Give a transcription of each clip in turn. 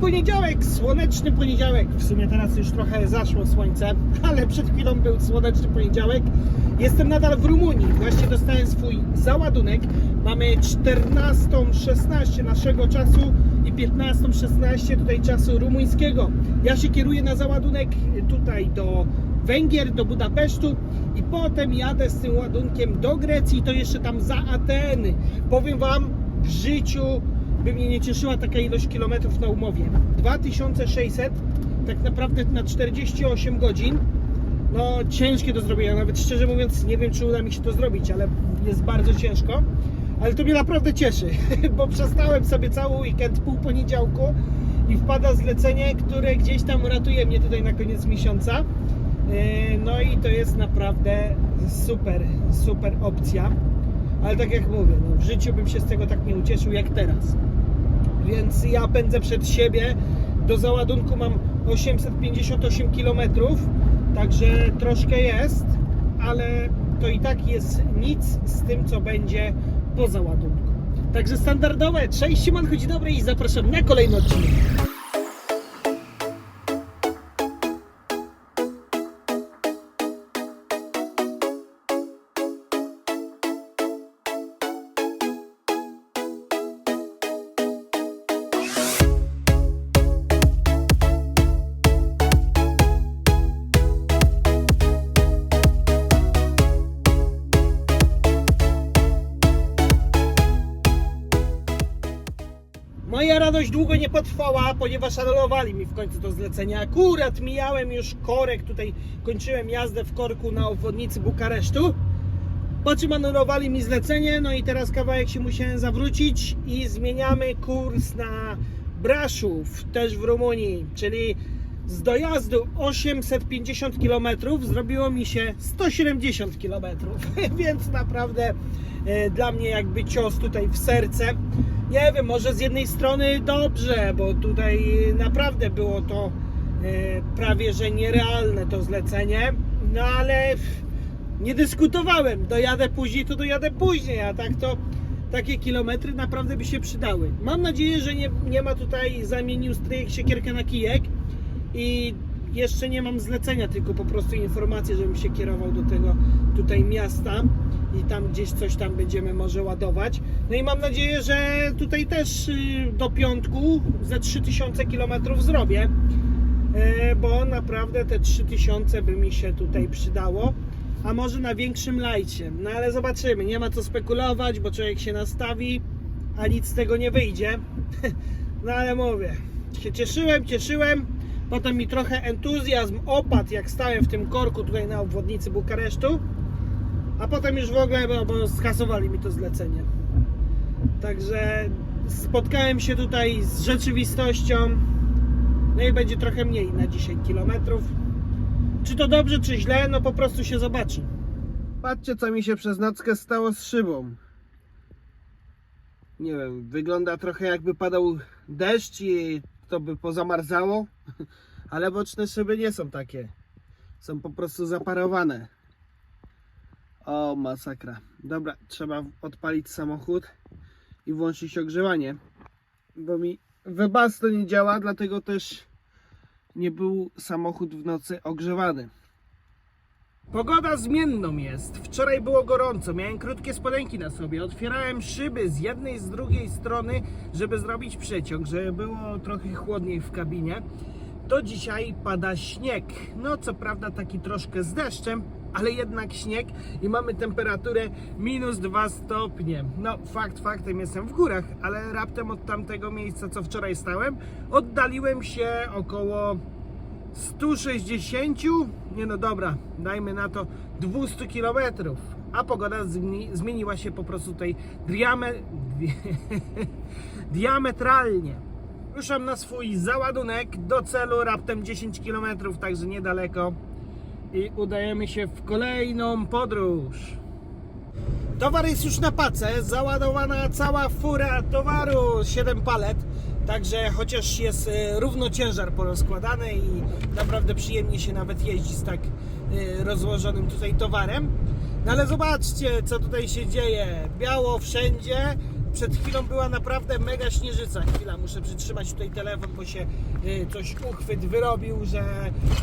poniedziałek, słoneczny poniedziałek. W sumie teraz już trochę zaszło słońce, ale przed chwilą był słoneczny poniedziałek. Jestem nadal w Rumunii. Właśnie dostałem swój załadunek. Mamy 14.16 naszego czasu i 15.16 tutaj czasu rumuńskiego. Ja się kieruję na załadunek tutaj do Węgier, do Budapesztu i potem jadę z tym ładunkiem do Grecji, to jeszcze tam za Ateny. Powiem Wam, w życiu by mnie nie cieszyła taka ilość kilometrów na umowie. 2600, tak naprawdę na 48 godzin. No ciężkie do zrobienia, nawet szczerze mówiąc nie wiem czy uda mi się to zrobić, ale jest bardzo ciężko. Ale to mnie naprawdę cieszy, bo przestałem sobie cały weekend, pół poniedziałku i wpada zlecenie, które gdzieś tam ratuje mnie tutaj na koniec miesiąca. Yy, No i to jest naprawdę super, super opcja. Ale tak jak mówię, no w życiu bym się z tego tak nie ucieszył jak teraz. Więc ja pędzę przed siebie. Do załadunku mam 858 km, także troszkę jest, ale to i tak jest nic z tym, co będzie po załadunku. Także standardowe, cześć, siemanko, dzień dobry i zapraszam na kolejny odcinek. Potrwała, ponieważ anulowali mi w końcu to zlecenie. Akurat mijałem już korek, tutaj kończyłem jazdę w korku na obwodnicy Bukaresztu. Po czym anulowali mi zlecenie, no i teraz kawałek się musiałem zawrócić i zmieniamy kurs na Braszów, też w Rumunii, czyli z dojazdu 850 km zrobiło mi się 170 km, więc naprawdę e, dla mnie jakby cios tutaj w serce. Nie wiem, może z jednej strony dobrze, bo tutaj naprawdę było to e, prawie że nierealne to zlecenie, no ale nie dyskutowałem, dojadę później, to dojadę później, a tak to takie kilometry naprawdę by się przydały. Mam nadzieję, że nie, nie ma tutaj zamienił stryjek siekierkę na kijek i jeszcze nie mam zlecenia, tylko po prostu informację, żebym się kierował do tego tutaj miasta i tam gdzieś coś tam będziemy może ładować. No i mam nadzieję, że tutaj też y, do piątku ze 3000 km zrobię, E, bo naprawdę te 3000 by mi się tutaj przydało. A może na większym lajcie. No ale zobaczymy. Nie ma co spekulować, bo człowiek się nastawi, a nic z tego nie wyjdzie. No ale mówię, się cieszyłem, cieszyłem. Potem mi trochę entuzjazm opadł, jak stałem w tym korku tutaj na obwodnicy Bukaresztu. A potem już w ogóle, bo, bo skasowali mi to zlecenie. Także spotkałem się tutaj z rzeczywistością. No i będzie trochę mniej na dzisiaj kilometrów. Czy to dobrze, czy źle, no po prostu się zobaczy. Patrzcie, co mi się przez nockę stało z szybą. Nie wiem, wygląda trochę jakby padał deszcz i to by pozamarzało, ale boczne szyby nie są takie. Są po prostu zaparowane. O, masakra. Dobra, trzeba odpalić samochód i włączyć ogrzewanie, bo mi webasto nie działa, dlatego też nie był samochód w nocy ogrzewany. Pogoda zmienną jest. Wczoraj było gorąco, miałem krótkie spodenki na sobie. Otwierałem szyby z jednej i z drugiej strony, żeby zrobić przeciąg, żeby było trochę chłodniej w kabinie. To dzisiaj pada śnieg. No, co prawda, taki troszkę z deszczem, ale jednak śnieg i mamy temperaturę minus 2 stopnie. No, fakt faktem jestem w górach, ale raptem od tamtego miejsca, co wczoraj stałem, oddaliłem się około 160, nie no dobra, dajmy na to 200 km, a pogoda zmi- zmieniła się po prostu tutaj diame, diametralnie. Ruszam na swój załadunek do celu raptem 10 km, także niedaleko i udajemy się w kolejną podróż. Towar jest już na pace, załadowana cała fura towaru, 7 palet. Także chociaż jest e, równo ciężar porozkładany i naprawdę przyjemnie się nawet jeździ z tak e, rozłożonym tutaj towarem. No ale zobaczcie, co tutaj się dzieje. Biało wszędzie, Przed chwilą była naprawdę mega śnieżyca. Chwila, muszę przytrzymać tutaj telefon, bo się y, coś uchwyt wyrobił, że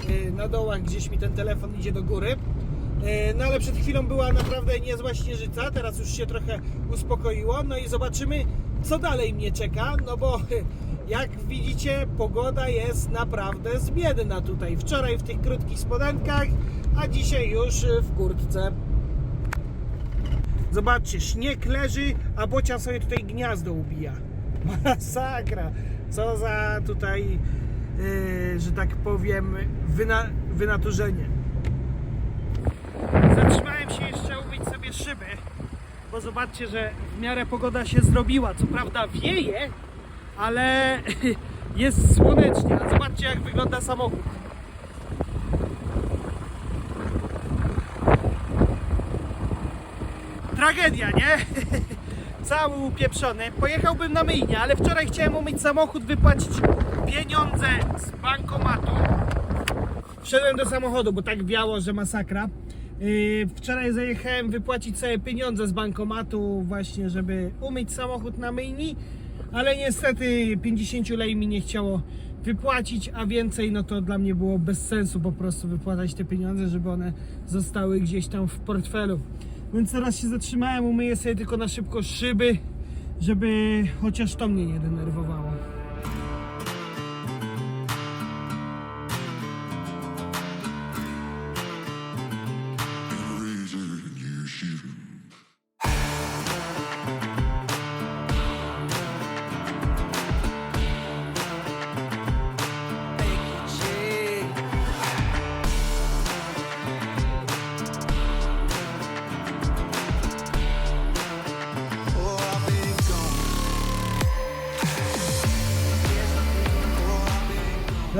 y, na dołach gdzieś mi ten telefon idzie do góry. Y, No ale przed chwilą była naprawdę niezła śnieżyca, teraz już się trochę uspokoiło. No i zobaczymy, co dalej mnie czeka, no bo jak widzicie, pogoda jest naprawdę zbiedna tutaj. Wczoraj w tych krótkich spodenkach, a dzisiaj już w kurtce. Zobaczcie, śnieg leży, a Bocia sobie tutaj gniazdo ubija. Masakra! Co za tutaj, yy, że tak powiem, wyna, wynaturzenie. Zatrzymałem się jeszcze umyć sobie szyby, bo zobaczcie, że w miarę pogoda się zrobiła. Co prawda wieje, ale jest słonecznie. A zobaczcie, jak wygląda samochód. Tragedia, nie? Cały upieprzony. Pojechałbym na myjnię, ale wczoraj chciałem umyć samochód, wypłacić pieniądze z bankomatu. Wszedłem do samochodu, bo tak wiało, że masakra. Yy, Wczoraj zajechałem wypłacić sobie pieniądze z bankomatu właśnie, żeby umyć samochód na myjni, ale niestety 50 lei mi nie chciało wypłacić, a więcej no to dla mnie było bez sensu po prostu wypłacać te pieniądze, żeby one zostały gdzieś tam w portfelu. Więc teraz się zatrzymałem, umyję sobie tylko na szybko szyby, żeby chociaż to mnie nie denerwowało.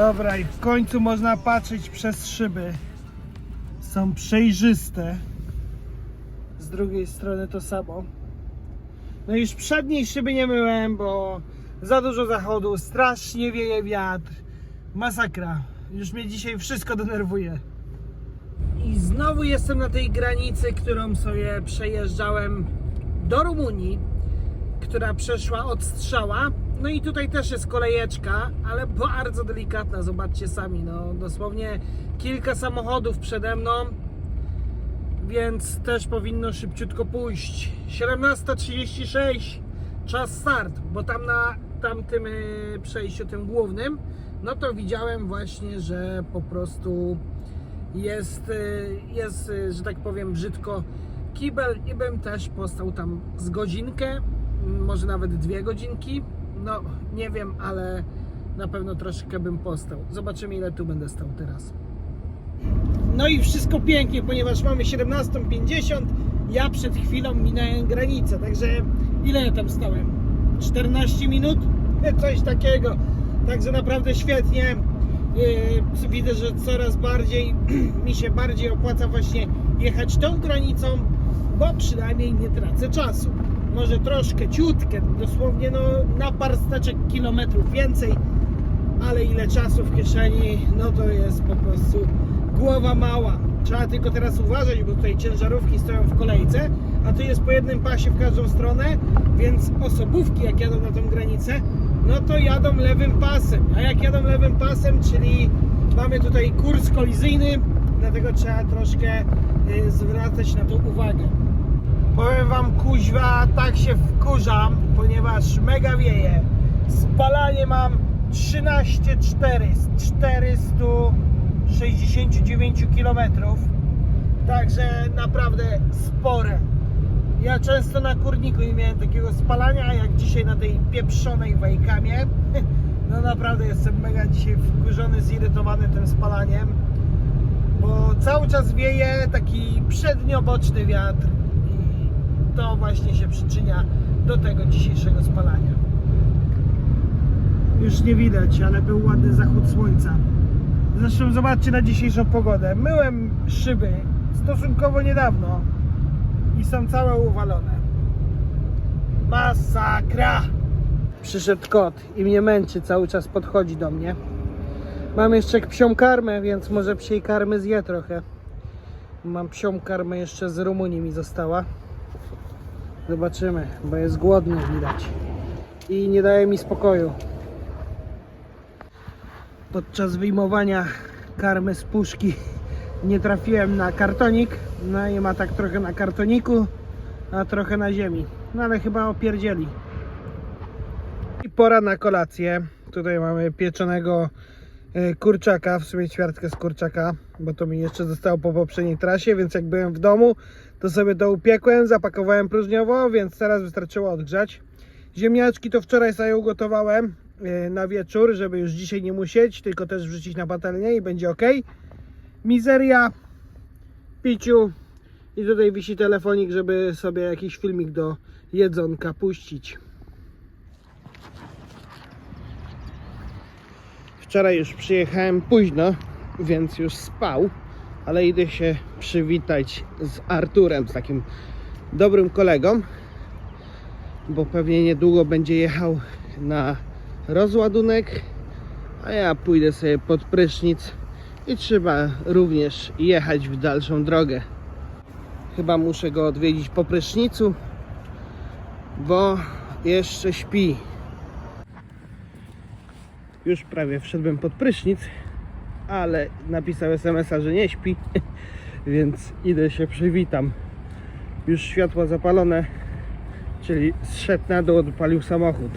Dobra, i w końcu można patrzeć przez szyby. Są przejrzyste. Z drugiej strony to samo. No już przedniej szyby nie myłem, bo za dużo zachodu, strasznie wieje wiatr. Masakra. Już mnie dzisiaj wszystko denerwuje. I znowu jestem na tej granicy, którą sobie przejeżdżałem do Rumunii, która przeszła od strzała. No i tutaj też jest kolejeczka, ale bardzo delikatna, zobaczcie sami, no dosłownie kilka samochodów przede mną, więc też powinno szybciutko pójść. 17.36, czas start, bo tam na tamtym y, przejściu, tym głównym, no to widziałem właśnie, że po prostu jest, y, jest y, że tak powiem, brzydko kibel i bym też postał tam z godzinkę, może nawet dwie godzinki. No, nie wiem, ale na pewno troszkę bym postał. Zobaczymy, ile tu będę stał teraz. No i wszystko pięknie, ponieważ mamy 17.50. Ja przed chwilą minąłem granicę, także ile ja tam stałem? 14 minut? Coś takiego. Także naprawdę świetnie. Yy, Widzę, że coraz bardziej mi się bardziej opłaca właśnie jechać tą granicą, bo przynajmniej nie tracę czasu. Może troszkę, ciutkę, dosłownie no, na parsteczek kilometrów więcej, ale ile czasu w kieszeni, no to jest po prostu głowa mała. Trzeba tylko teraz uważać, bo tutaj ciężarówki stoją w kolejce, a tu jest po jednym pasie w każdą stronę, więc osobówki jak jadą na tą granicę, no to jadą lewym pasem. A jak jadą lewym pasem, czyli mamy tutaj kurs kolizyjny, dlatego trzeba troszkę y, zwracać na to uwagę. Powiem wam kuźwa, tak się wkurzam, ponieważ mega wieje. Spalanie mam 13,4 z 469 km. Także naprawdę spore. Ja często na kurniku nie miałem takiego spalania, jak dzisiaj na tej pieprzonej wajkamie. No naprawdę jestem mega dzisiaj wkurzony, zirytowany tym spalaniem. Bo cały czas wieje taki przednioboczny wiatr to właśnie się przyczynia do tego dzisiejszego spalania. Już nie widać, ale był ładny zachód słońca. Zresztą zobaczcie na dzisiejszą pogodę. Myłem szyby stosunkowo niedawno i są całe uwalone. Masakra! Przyszedł kot i mnie męczy, cały czas podchodzi do mnie. Mam jeszcze psią karmę, więc może psiej karmy zje trochę. Mam psią karmę jeszcze z Rumunii mi została. Zobaczymy, bo jest głodny widać. I nie daje mi spokoju. Podczas wyjmowania karmy z puszki nie trafiłem na kartonik. No i ma tak trochę na kartoniku, a trochę na ziemi. No ale chyba opierdzieli. I pora na kolację. Tutaj mamy pieczonego e, kurczaka, w sumie ćwiartkę z kurczaka, bo to mi jeszcze zostało po poprzedniej trasie, więc jak byłem w domu, to sobie to upiekłem, zapakowałem próżniowo, więc teraz wystarczyło odgrzać. Ziemniaczki to wczoraj sobie ugotowałem e, na wieczór, żeby już dzisiaj nie musieć, tylko też wrzucić na patelnię i będzie ok. Mizeria, piciu i tutaj wisi telefonik, żeby sobie jakiś filmik do jedzonka puścić. Wczoraj już przyjechałem późno, więc już spał, ale idę się przywitać z Arturem, z takim dobrym kolegą, bo pewnie niedługo będzie jechał na rozładunek, a ja pójdę sobie pod prysznic i trzeba również jechać w dalszą drogę. Chyba muszę go odwiedzić po prysznicu, bo jeszcze śpi. Już prawie wszedłem pod prysznic, ale napisał SMS-a, że nie śpi, więc idę się przywitam. Już światła zapalone, czyli zszedł na dół, odpalił samochód.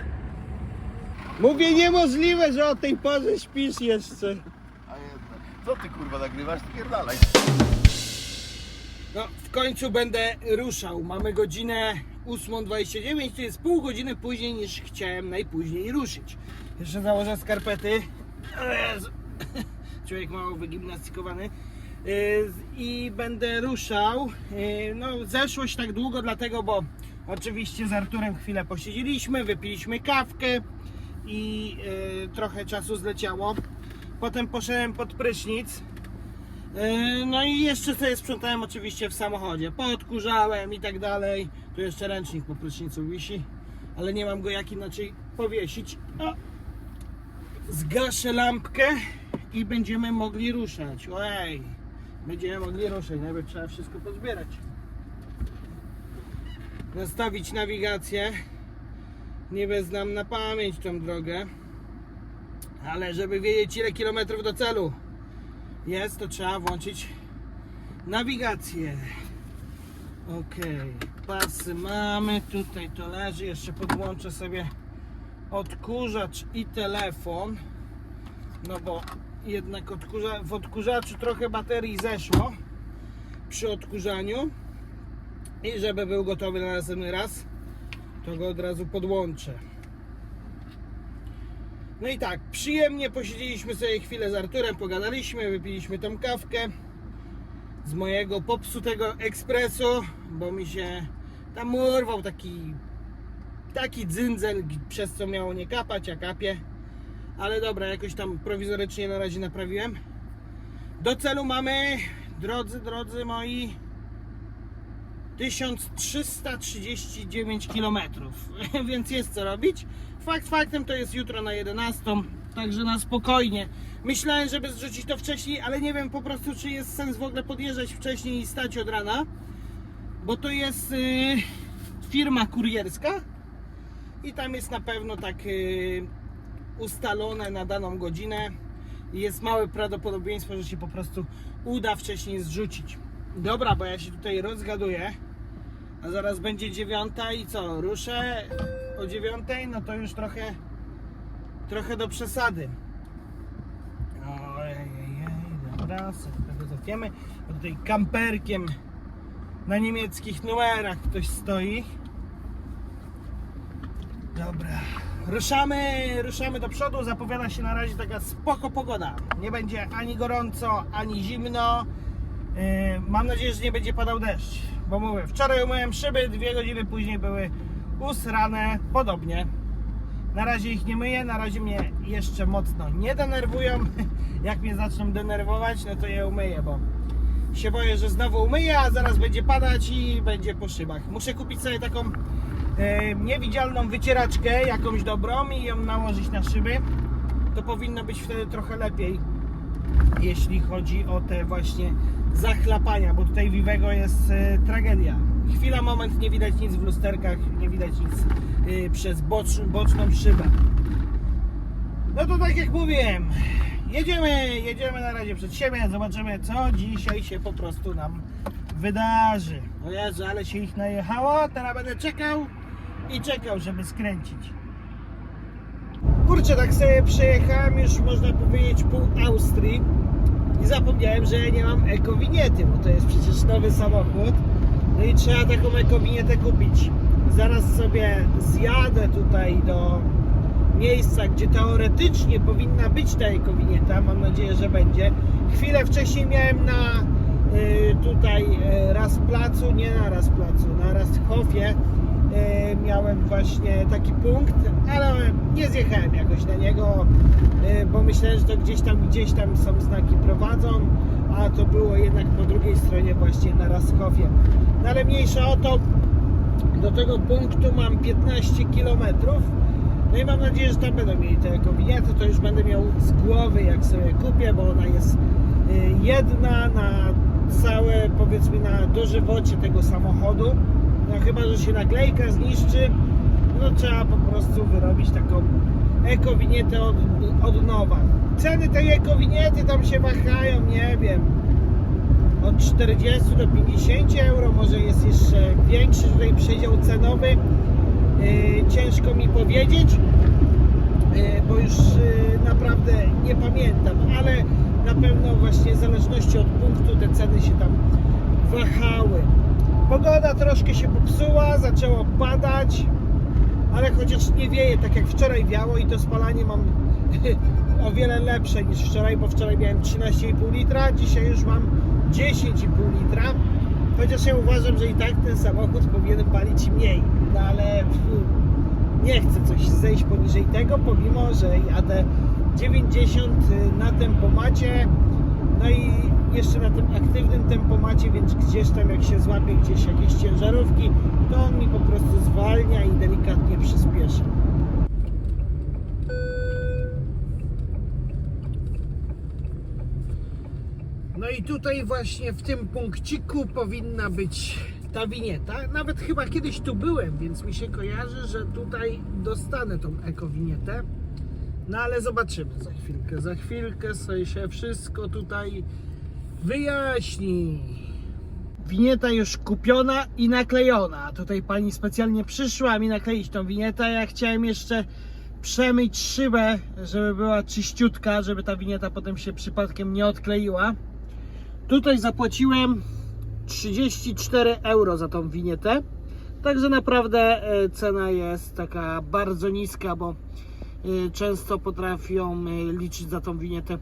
Mówię niemożliwe, że o tej porze śpisz jeszcze. A jednak. Co ty kurwa nagrywasz? Ty pierdalaj. No, w końcu będę ruszał. Mamy godzinę 8.29, to jest pół godziny później niż chciałem najpóźniej ruszyć. Jeszcze założę skarpety. O Jezu. Człowiek mało wygimnastykowany. Yy, I będę ruszał. Yy, No, zeszłość tak długo, dlatego, bo oczywiście z Arturem chwilę posiedzieliśmy, wypiliśmy kawkę i yy, trochę czasu zleciało. Potem poszedłem pod prysznic. No i jeszcze sobie sprzątałem oczywiście w samochodzie. Podkurzałem i tak dalej. Tu jeszcze ręcznik po prysznicu wisi, ale nie mam go jak inaczej powiesić. O. Zgaszę lampkę i będziemy mogli ruszać. Ojej, będziemy mogli ruszać. Najpierw trzeba wszystko pozbierać. Nastawić nawigację. Nie znam na pamięć tą drogę, ale żeby wiedzieć ile kilometrów do celu jest, to trzeba włączyć nawigację. Ok, pasy mamy, tutaj to leży, jeszcze podłączę sobie odkurzacz i telefon, no bo jednak odkurza, w odkurzaczu trochę baterii zeszło przy odkurzaniu i żeby był gotowy na następny raz, to go od razu podłączę. No i tak, przyjemnie posiedzieliśmy sobie chwilę z Arturem, pogadaliśmy, wypiliśmy tą kawkę z mojego popsutego ekspresu, bo mi się tam urwał taki taki dzyndzel, przez co miało nie kapać, a kapie. Ale dobra, jakoś tam prowizorycznie na razie naprawiłem. Do celu mamy, drodzy, drodzy moi, 1339 km, więc jest co robić. Fakt faktem to jest jutro na 11, także na spokojnie. Myślałem, żeby zrzucić to wcześniej, ale nie wiem po prostu, czy jest sens w ogóle podjeżdżać wcześniej i stać od rana, bo to jest yy, firma kurierska i tam jest na pewno tak ustalone na daną godzinę jest małe prawdopodobieństwo, że się po prostu uda wcześniej zrzucić. Dobra, bo ja się tutaj rozgaduję, a zaraz będzie dziewiąta i co, ruszę o dziewiątej, no to już trochę trochę do przesady. Ojej, dobra, sobie zapiemy. Tutaj kamperkiem na niemieckich numerach ktoś stoi. Dobra. Ruszamy, ruszamy do przodu. Zapowiada się na razie taka spoko pogoda. Nie będzie ani gorąco, ani zimno. Yy, mam nadzieję, że nie będzie padał deszcz. Bo mówię, wczoraj umyłem szyby, dwie godziny później były usrane podobnie. Na razie ich nie myję, na razie mnie jeszcze mocno nie denerwują. Jak mnie zaczną denerwować, no to je umyję, bo się boję, że znowu umyję, a zaraz będzie padać i będzie po szybach. Muszę kupić sobie taką niewidzialną wycieraczkę, jakąś dobrą i ją nałożyć na szyby. To powinno być wtedy trochę lepiej, jeśli chodzi o te właśnie zachlapania, bo tutaj Vivego jest e, tragedia. chwila, moment, nie widać nic w lusterkach, nie widać nic y, przez bocz, boczną szybę. No to tak jak mówiłem, jedziemy, jedziemy na razie przed siebie, zobaczymy co dzisiaj się po prostu nam wydarzy. O Jezu, ale się ich najechało, teraz będę czekał i czekał, żeby skręcić. Kurczę, tak sobie przejechałem już można powiedzieć pół Austrii i zapomniałem, że nie mam ekowiniety, bo to jest przecież nowy samochód. No i trzeba taką ekowinietę kupić. Zaraz sobie zjadę tutaj do miejsca, gdzie teoretycznie powinna być ta ekowinieta. Mam nadzieję, że będzie. Chwilę wcześniej miałem na y, tutaj y, raz placu, nie na raz placu, na raz Hofie miałem właśnie taki punkt, ale nie zjechałem jakoś na niego, y, bo myślałem, że to gdzieś tam, gdzieś tam są znaki prowadzą, a to było jednak po drugiej stronie właśnie na Raskofie. No ale mniejsza o to, do tego punktu mam 15 km. No i mam nadzieję, że tam będą mieli te ekowiniety, to już będę miał z głowy jak sobie kupię, bo ona jest y, jedna na całe, powiedzmy na dożywocie tego samochodu. No chyba, że się naklejka zniszczy, no trzeba po prostu wyrobić taką ekowinietę od, od nowa. Ceny tej ekowiniety tam się wahają, nie wiem, od 40 do 50 euro, może jest jeszcze większy tutaj przedział cenowy. Yy, ciężko mi powiedzieć, yy, bo już yy, naprawdę nie pamiętam, ale na pewno właśnie w zależności od punktu te ceny się tam wahały. Pogoda troszkę się popsuła, zaczęło padać, ale chociaż nie wieje tak jak wczoraj wiało i to spalanie mam o wiele lepsze niż wczoraj, bo wczoraj miałem 13,5 litra, dzisiaj już mam 10,5 litra. Chociaż ja uważam, że i tak ten samochód powinien palić mniej, no ale nie chcę coś zejść poniżej tego, pomimo, że jadę 90 na tempomacie, no i jeszcze na tym aktywnym tempomacie, więc gdzieś tam jak się złapie gdzieś jakieś ciężarówki, to on mi po prostu zwalnia i delikatnie przyspiesza. No i tutaj właśnie w tym punkciku powinna być ta winieta. Nawet chyba kiedyś tu byłem, więc mi się kojarzy, że tutaj dostanę tą ekowinietę. No ale zobaczymy za chwilkę. Za chwilkę sobie się wszystko tutaj wyjaśni. Winieta już kupiona i naklejona. Tutaj pani specjalnie przyszła mi nakleić tą winietę. Ja chciałem jeszcze przemyć szybę, żeby była czyściutka, żeby ta winieta potem się przypadkiem nie odkleiła. Tutaj zapłaciłem 34 euro za tą winietę. Także naprawdę e, cena jest taka bardzo niska, bo e, często potrafią e, liczyć za tą winietę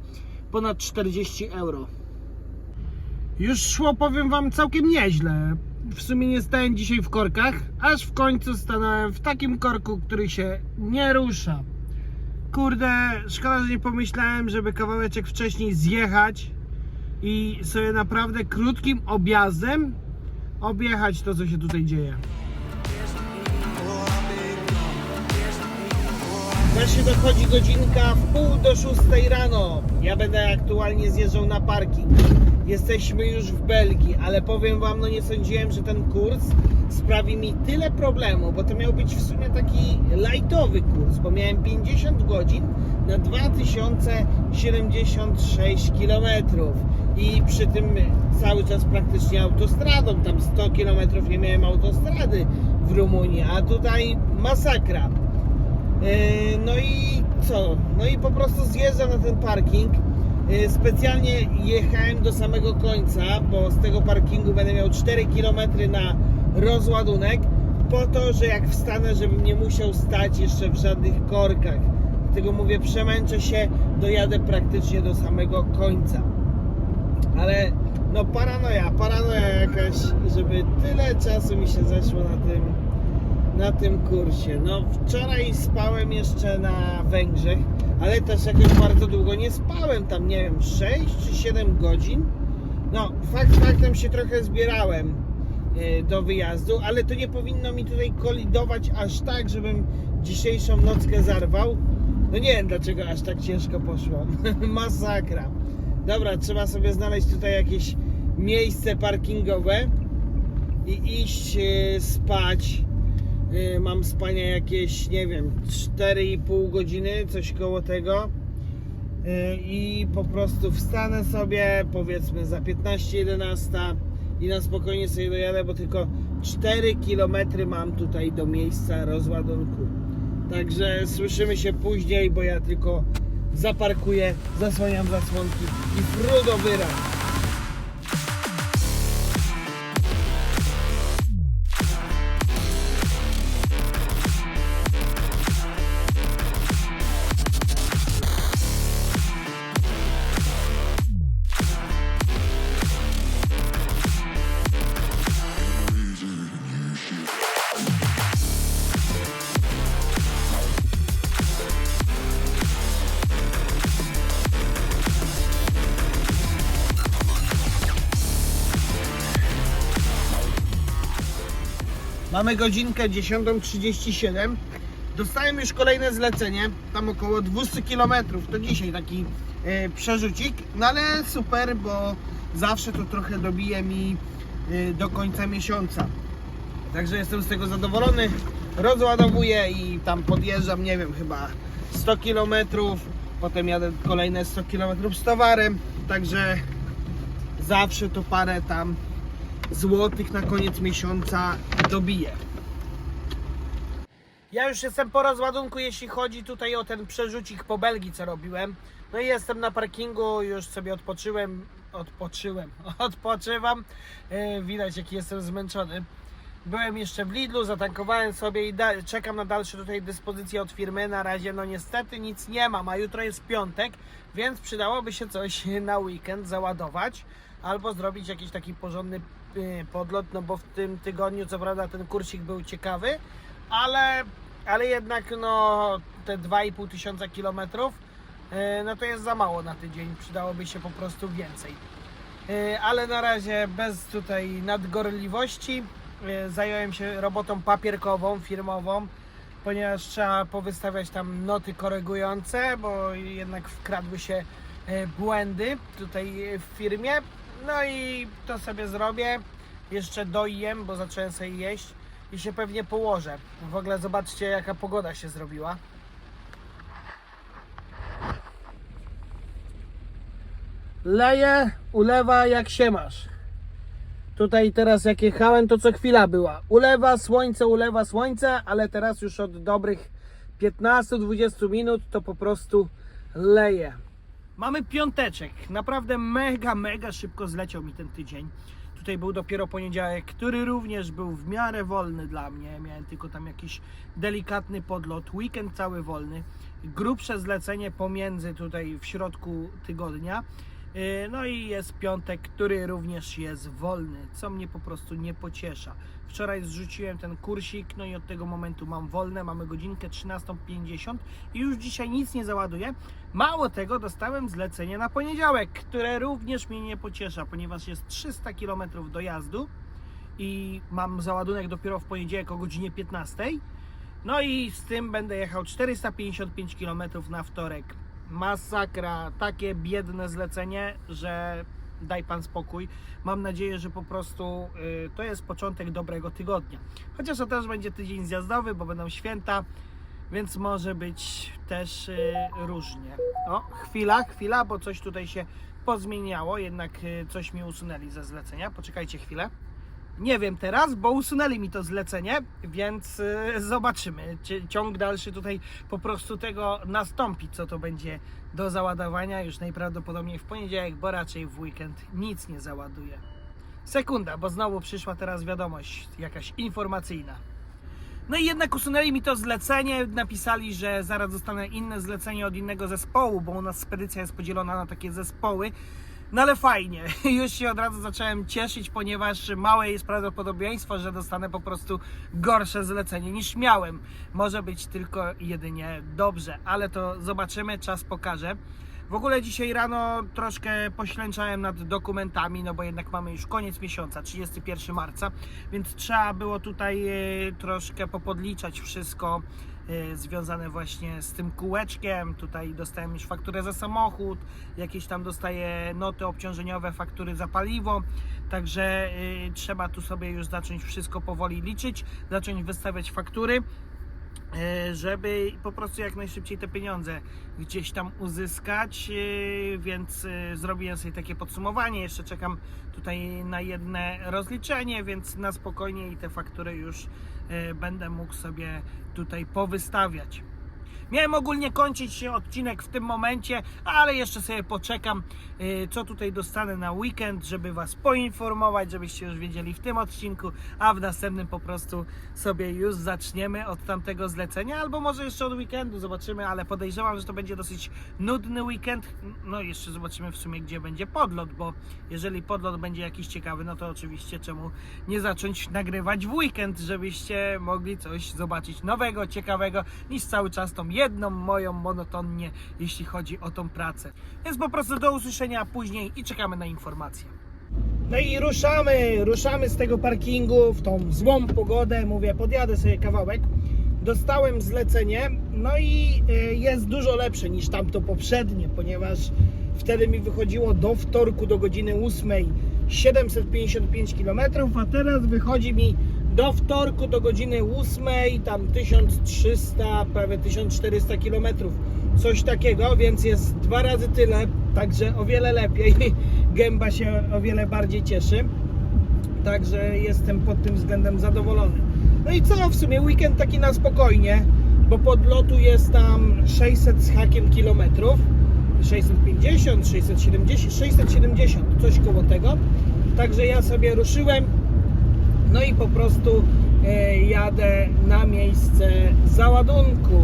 ponad 40 euro. Już szło, powiem Wam, całkiem nieźle. W sumie nie stałem dzisiaj w korkach, aż w końcu stanąłem w takim korku, który się nie rusza. Kurde, szkoda, że nie pomyślałem, żeby kawałeczek wcześniej zjechać i sobie naprawdę krótkim objazdem objechać to, co się tutaj dzieje. Właśnie dochodzi godzinka w pół do szóstej rano. Ja będę aktualnie zjeżdżał na parking. Jesteśmy już w Belgii, ale powiem Wam, no nie sądziłem, że ten kurs sprawi mi tyle problemu, bo to miał być w sumie taki lightowy kurs, bo miałem 50 godzin na 2076 km i przy tym cały czas praktycznie autostradą, tam 100 km nie miałem autostrady w Rumunii, a tutaj masakra. Yy, No i co? No i po prostu zjeżdżam na ten parking. Yy, Specjalnie jechałem do samego końca, bo z tego parkingu będę miał 4 km na rozładunek, po to, że jak wstanę, żebym nie musiał stać jeszcze w żadnych korkach. Dlatego mówię, przemęczę się, dojadę praktycznie do samego końca. Ale no paranoja, paranoja jakaś, żeby tyle czasu mi się zeszło na tym na tym kursie. No wczoraj spałem jeszcze na Węgrzech, ale też jakoś bardzo długo nie spałem, tam nie wiem, 6 czy 7 godzin. No, fakt faktem się trochę zbierałem e, do wyjazdu, ale to nie powinno mi tutaj kolidować aż tak, żebym dzisiejszą nockę zarwał. No nie wiem dlaczego aż tak ciężko poszło. Masakra. Dobra, trzeba sobie znaleźć tutaj jakieś miejsce parkingowe i iść e, spać. E, Mam spania jakieś, nie wiem, 4,5 godziny, coś koło tego. E, I po prostu wstanę sobie, powiedzmy za 15-11 i na spokojnie sobie dojadę, bo tylko 4 km mam tutaj do miejsca rozładunku. Także słyszymy się później, bo ja tylko zaparkuję, zasłaniam zasłonki i frudo wyram. Mamy godzinkę 10.37. Dostałem już kolejne zlecenie, tam około 200 km. To dzisiaj taki e, przerzucik, no ale super, bo zawsze to trochę dobije mi e, do końca miesiąca. Także jestem z tego zadowolony. Rozładowuję i tam podjeżdżam, nie wiem, chyba 100 km. Potem jadę kolejne 100 km z towarem. Także zawsze to parę tam złotych na koniec miesiąca dobiję. Ja już jestem po rozładunku, jeśli chodzi tutaj o ten przerzucik po Belgii, co robiłem. No i jestem na parkingu, już sobie odpoczyłem, odpoczyłem, odpoczywam. Yy, widać, jaki jestem zmęczony. Byłem jeszcze w Lidlu, zatankowałem sobie i czekam na dalsze tutaj dyspozycje od firmy. Na razie, no niestety nic nie mam, a jutro jest piątek, więc przydałoby się coś na weekend załadować albo zrobić jakiś taki porządny podlot, no bo w tym tygodniu co prawda ten kursik był ciekawy, ale, ale jednak no te 2,5 tysiąca kilometrów y, no to jest za mało na tydzień, przydałoby się po prostu więcej. Y, Ale na razie bez tutaj nadgorliwości y, zająłem się robotą papierkową, firmową, ponieważ trzeba powystawiać tam noty korygujące, bo jednak wkradły się błędy tutaj w firmie. No i to sobie zrobię. Jeszcze dojem, bo zacząłem sobie jeść i się pewnie położę. W ogóle zobaczcie jaka pogoda się zrobiła. Leje, ulewa jak się masz. Tutaj teraz jak jechałem to co chwila była. Ulewa słońce, ulewa słońce, ale teraz już od dobrych 15-20 minut to po prostu leje. Mamy piąteczek. Naprawdę mega, mega szybko zleciał mi ten tydzień. Tutaj był dopiero poniedziałek, który również był w miarę wolny dla mnie. Miałem tylko tam jakiś delikatny podlot. Weekend cały wolny. Grubsze zlecenie pomiędzy tutaj w środku tygodnia. Yy, No i jest piątek, który również jest wolny, co mnie po prostu nie pociesza. Wczoraj zrzuciłem ten kursik, no i od tego momentu mam wolne, mamy godzinkę 13.50 i już dzisiaj nic nie załaduję. Mało tego, dostałem zlecenie na poniedziałek, które również mnie nie pociesza, ponieważ jest 300 km dojazdu i mam załadunek dopiero w poniedziałek o godzinie 15. No i z tym będę jechał 455 km na wtorek. Masakra, takie biedne zlecenie, że daj pan spokój. Mam nadzieję, że po prostu y, to jest początek dobrego tygodnia. Chociaż to też będzie tydzień zjazdowy, bo będą święta, więc może być też y, różnie. O, chwila, chwila, bo coś tutaj się pozmieniało, jednak y, coś mi usunęli ze zlecenia. Poczekajcie chwilę. Nie wiem teraz, bo usunęli mi to zlecenie, więc y, zobaczymy. Czy ciąg dalszy tutaj po prostu tego nastąpi, co to będzie do załadowania już najprawdopodobniej w poniedziałek, bo raczej w weekend nic nie załaduje. Sekunda, bo znowu przyszła teraz wiadomość jakaś informacyjna. No i jednak usunęli mi to zlecenie, napisali, że zaraz dostanę inne zlecenie od innego zespołu, bo u nas spedycja jest podzielona na takie zespoły. No ale fajnie, już się od razu zacząłem cieszyć, ponieważ małe jest prawdopodobieństwo, że dostanę po prostu gorsze zlecenie niż miałem. Może być tylko jedynie dobrze, ale to zobaczymy, czas pokaże. W ogóle dzisiaj rano troszkę poślęczałem nad dokumentami, no bo jednak mamy już koniec miesiąca, 31 marca, więc trzeba było tutaj e, troszkę popodliczać wszystko związane właśnie z tym kółeczkiem. Tutaj dostałem już fakturę za samochód, jakieś tam dostaję noty obciążeniowe, faktury za paliwo. Także y, trzeba tu sobie już zacząć wszystko powoli liczyć, zacząć wystawiać faktury e, żeby po prostu jak najszybciej te pieniądze gdzieś tam uzyskać, więc zrobiłem sobie takie podsumowanie, jeszcze czekam tutaj na jedne rozliczenie, więc na spokojnie i te faktury już będę mógł sobie tutaj powystawiać. Miałem ogólnie kończyć się odcinek w tym momencie, ale jeszcze sobie poczekam, y, co tutaj dostanę na weekend, żeby Was poinformować, żebyście już wiedzieli w tym odcinku, a w następnym po prostu sobie już zaczniemy od tamtego zlecenia, albo może jeszcze od weekendu, zobaczymy, ale podejrzewam, że to będzie dosyć nudny weekend. No jeszcze zobaczymy w sumie, gdzie będzie podlot, bo jeżeli podlot będzie jakiś ciekawy, no to oczywiście czemu nie zacząć nagrywać w weekend, żebyście mogli coś zobaczyć nowego, ciekawego, niż cały czas tą jedną moją monotonnie, jeśli chodzi o tą pracę. Więc po prostu do usłyszenia później i czekamy na informacje. No i ruszamy, ruszamy z tego parkingu w tą złą pogodę, mówię, podjadę sobie kawałek. Dostałem zlecenie, no i y, jest dużo lepsze niż tamto poprzednie, ponieważ wtedy mi wychodziło do wtorku do godziny 8 755 km, a teraz wychodzi mi do wtorku do godziny 8 tam 1300, prawie 1400 km, coś takiego, więc jest dwa razy tyle, także o wiele lepiej. Gęba się o wiele bardziej cieszy. Także jestem pod tym względem zadowolony. No i co, w sumie weekend taki na spokojnie, bo podlotu jest tam 600 z hakiem kilometrów. 650, 670, 670, coś koło tego. Także ja sobie ruszyłem, no i po prostu e, jadę na miejsce załadunku.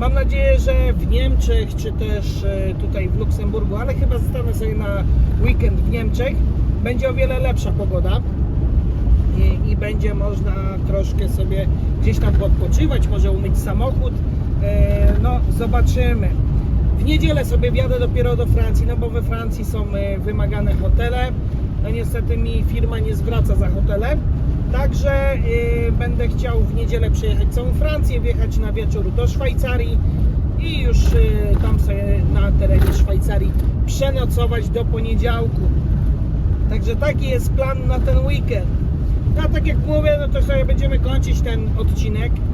Mam nadzieję, że w Niemczech, czy też e, tutaj w Luksemburgu, ale chyba zostanę sobie na weekend w Niemczech, będzie o wiele lepsza pogoda i, i będzie można troszkę sobie gdzieś tam odpoczywać, może umyć samochód. E, No, zobaczymy. W niedzielę sobie wjadę dopiero do Francji, no bo we Francji są wymagane hotele. No niestety mi firma nie zwraca za hotele. Także e, będę chciał w niedzielę przejechać całą Francję, wjechać na wieczór do Szwajcarii i już e, tam sobie na terenie Szwajcarii przenocować do poniedziałku. Także taki jest plan na ten weekend. No a tak jak mówię, no to sobie będziemy kończyć ten odcinek, yy,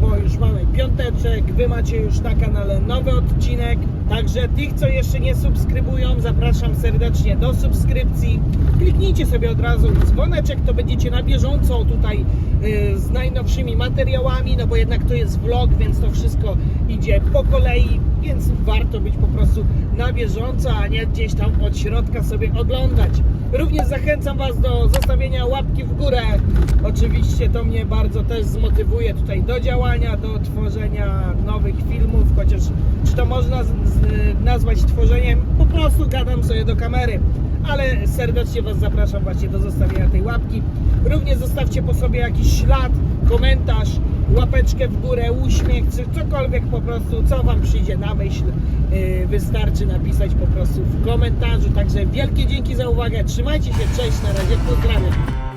bo już mamy piąteczek, wy macie już na kanale nowy odcinek. Także tych, co jeszcze nie subskrybują, zapraszam serdecznie do subskrypcji. Kliknijcie sobie od razu dzwoneczek, to będziecie na bieżąco tutaj yy, z najnowszymi materiałami, no bo jednak to jest vlog, więc to wszystko idzie po kolei, więc warto być po prostu na bieżąco, a nie gdzieś tam od środka sobie oglądać. Również zachęcam Was do zostawienia łapki w górę. Oczywiście to mnie bardzo też zmotywuje tutaj do działania, do tworzenia nowych filmów, chociaż czy to można nazwać tworzeniem, po prostu gadam sobie do kamery. Ale serdecznie Was zapraszam właśnie do zostawienia tej łapki. Również zostawcie po sobie jakiś ślad, komentarz, łapeczkę w górę, uśmiech, czy cokolwiek po prostu, co Wam przyjdzie na myśl. Yy, Wystarczy napisać po prostu w komentarzu. Także wielkie dzięki za uwagę. Trzymajcie się, cześć, na razie, pozdrawiam.